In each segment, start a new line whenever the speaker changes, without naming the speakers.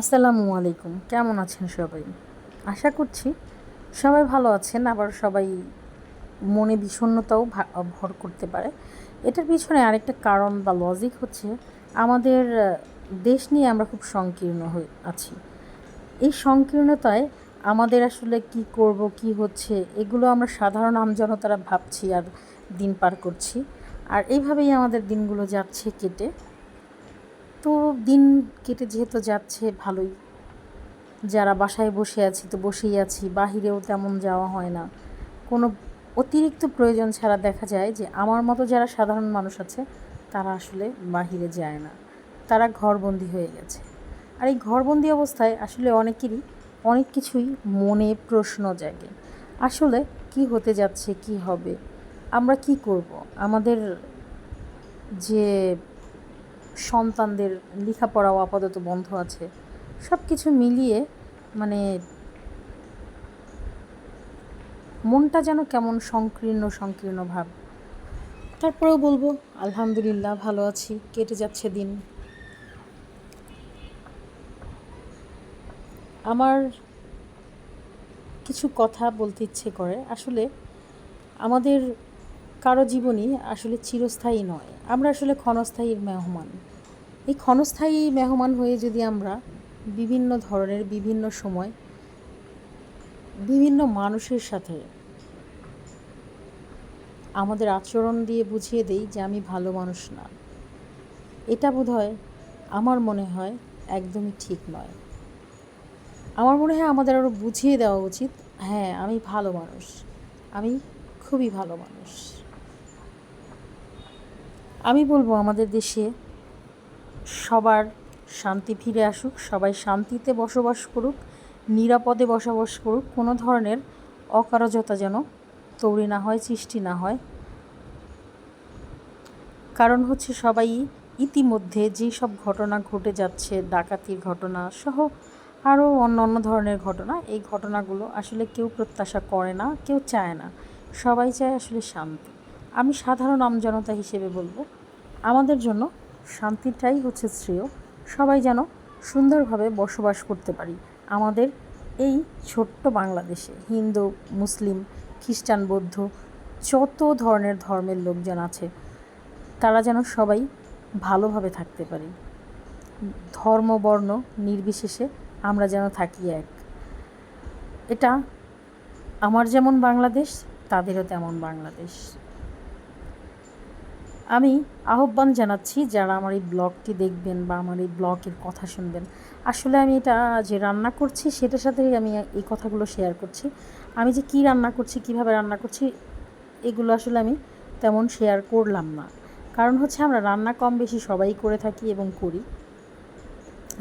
আসসালামু আলাইকুম। কেমন আছেন সবাই? আশা করছি সবাই ভালো আছেন, আবার সবাই মনে বিষণ্ণতাও ভর করতে পারে। এটার পিছনে আরেকটা কারণ বা লজিক হচ্ছে আমাদের দেশ নিয়ে আমরা খুব সংকীর্ণ হয়ে আছি। এই সংকীর্ণতায় আমাদের আসলে কি করব, কি হচ্ছে, এগুলো আমরা সাধারণ আমজনতারা ভাবছি আর দিন পার করছি। আর এইভাবেই আমাদের দিনগুলো যাচ্ছে, কেটে। দিন কেটে যেহেতু যাচ্ছে, ভালোই। যারা বাসায় বসে আছি তো বসেই আছি, বাহিরেও তেমন যাওয়া হয় না। কোনো অতিরিক্ত প্রয়োজন ছাড়া দেখা যায় যে, আমার মতো যারা সাধারণ মানুষ আছে, তারা আসলে বাহিরে যায় না। তারা ঘরবন্দি হয়ে গেছে। আর এই ঘরবন্দি অবস্থায় আসলে অনেকেরই অনেক কিছুই মনে প্রশ্ন জাগে। আসলে কি হতে যাচ্ছে, কি হবে? আমরা কি করব? আমাদের যে সন্তানদের লেখাপড়াও আপাতত বন্ধ আছে। সব কিছু মিলিয়ে মানে মনটা যেন কেমন সংকীর্ণ সংকীর্ণ ভাব। তারপরেও বলব, আলহামদুলিল্লাহ ভালো আছি, কেটে যাচ্ছে দিন। আমার কিছু কথা বলতে ইচ্ছে করে। আসলে আমাদের কারও জীবনই আসলে চিরস্থায়ী নয়। আমরা আসলে ক্ষণস্থায়ী মেহমান। এই ক্ষণস্থায়ী মেহমান হয়ে যদি আমরা বিভিন্ন ধরনের বিভিন্ন সময় বিভিন্ন মানুষের সাথে আমাদের আচরণ দিয়ে বুঝিয়ে দেই যে আমি ভালো মানুষ না, এটা বোধ হয় আমার মনে হয় একদমই ঠিক নয়। আমার মনে হয় আমাদের আরও বুঝিয়ে দেওয়া উচিত হ্যাঁ আমি ভালো মানুষ, আমি খুবই ভালো মানুষ। আমি বলব আমাদের দেশে সবার শান্তি ফিরে আসুক, সবাই শান্তিতে বসবাস করুক, নিরাপদে বসবাস করুক, কোনো ধরনের অকারজতা যেন তৈরি না হয়, সৃষ্টি না হয়। কারণ হচ্ছে সবাই ইতিমধ্যে যেসব ঘটনা ঘটে যাচ্ছে, ডাকাতির ঘটনা সহ আরও অন্য অন্য ধরনের ঘটনা, এই ঘটনাগুলো আসলে কেউ প্রত্যাশা করে না, কেউ চায় না। সবাই চায় আসলে শান্তি। আমি সাধারণ আমজনতা হিসেবে বলব আমাদের জন্য শান্তিটাই হচ্ছে শ্রেয়। সবাই যেন সুন্দরভাবে বসবাস করতে পারি আমাদের এই ছোট্ট বাংলাদেশে। হিন্দু, মুসলিম, খ্রিস্টান, বৌদ্ধ, যত ধরনের ধর্মের লোকজন আছে, তারা যেন সবাই ভালোভাবে থাকতে পারি। ধর্ম, বর্ণ নির্বিশেষে আমরা যেন থাকি এক। এটা আমার যেমন বাংলাদেশ, তাদেরও তেমন বাংলাদেশ। আমি আহ্বান জানাচ্ছি যারা আমার এই ব্লগটি দেখবেন বা আমার এই ব্লগের কথা শুনবেন। আসলে আমি এটা যে রান্না করছি সেটার সাথেই আমি এই কথাগুলো শেয়ার করছি। আমি যে কী রান্না করছি, কীভাবে রান্না করছি, এগুলো আসলে আমি তেমন শেয়ার করলাম না। কারণ হচ্ছে আমরা রান্না কম বেশি সবাই করে থাকি এবং করি।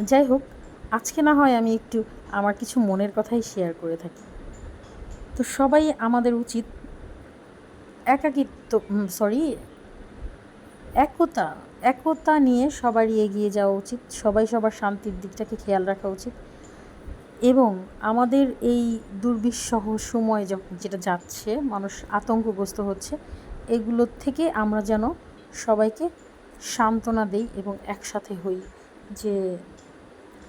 যাই হোক, আজকে না হয় আমি একটু আমার কিছু মনের কথাই শেয়ার করে থাকি। তো সবাই আমাদের উচিত একাকিত্ব সরি একতা একতা নিয়ে সবারই এগিয়ে যাওয়া উচিত, সবাই সবার শান্তির দিকটাকে খেয়াল রাখা উচিত এবং আমাদের এই দুর্বিষহ সময় যখন যেটা যাচ্ছে, মানুষ আতঙ্কগ্রস্ত হচ্ছে এগুলোর থেকে আমরা যেন সবাইকে সান্ত্বনা দেই এবং একসাথে হই যে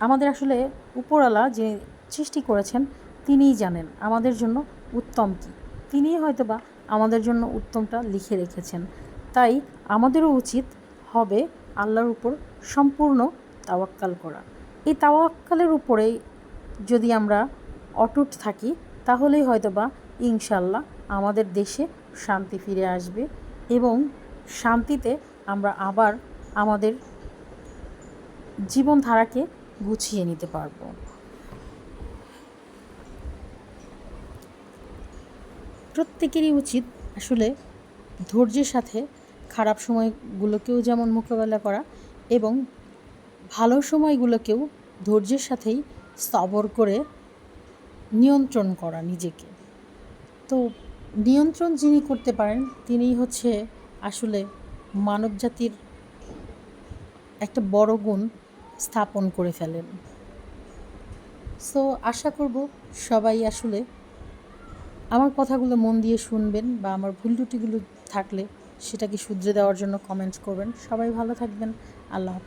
আমাদের আসলে উপরওয়ালা যে সৃষ্টি করেছেন, তিনিই জানেন আমাদের জন্য উত্তম কী। তিনিই হয়তো বা আমাদের জন্য উত্তমটা লিখে রেখেছেন। তাই আমাদেরও উচিত হবে আল্লাহর উপর সম্পূর্ণ তাওয়াক্কাল করা। এই তাওয়াক্কালের উপরেই যদি আমরা অটুট থাকি, তাহলেই হয়তো বা ইনশাল্লাহ আমাদের দেশে শান্তি ফিরে আসবে এবং শান্তিতে আমরা আবার আমাদের জীবনধারাকে গুছিয়ে নিতে পারব। প্রত্যেকেরই উচিত আসলে ধৈর্যের সাথে খারাপ সময়গুলোকেও যেমন মোকাবেলা করা এবং ভালো সময়গুলোকেও ধৈর্যের সাথেই সবর করে নিয়ন্ত্রণ করা নিজেকে। তো নিয়ন্ত্রণ যিনি করতে পারেন, তিনিই হচ্ছে আসলে মানবজাতির একটা বড় গুণ স্থাপন করে ফেলেন। সো আশা করব সবাই আসলে আমার কথাগুলো মন দিয়ে শুনবেন বা আমার ভুল ত্রুটিগুলো থাকলে সেটাকে শুধরে দেওয়ার জন্য কমেন্টস করবেন। সবাই ভালো থাকবেন। আল্লাহ হাফিজ।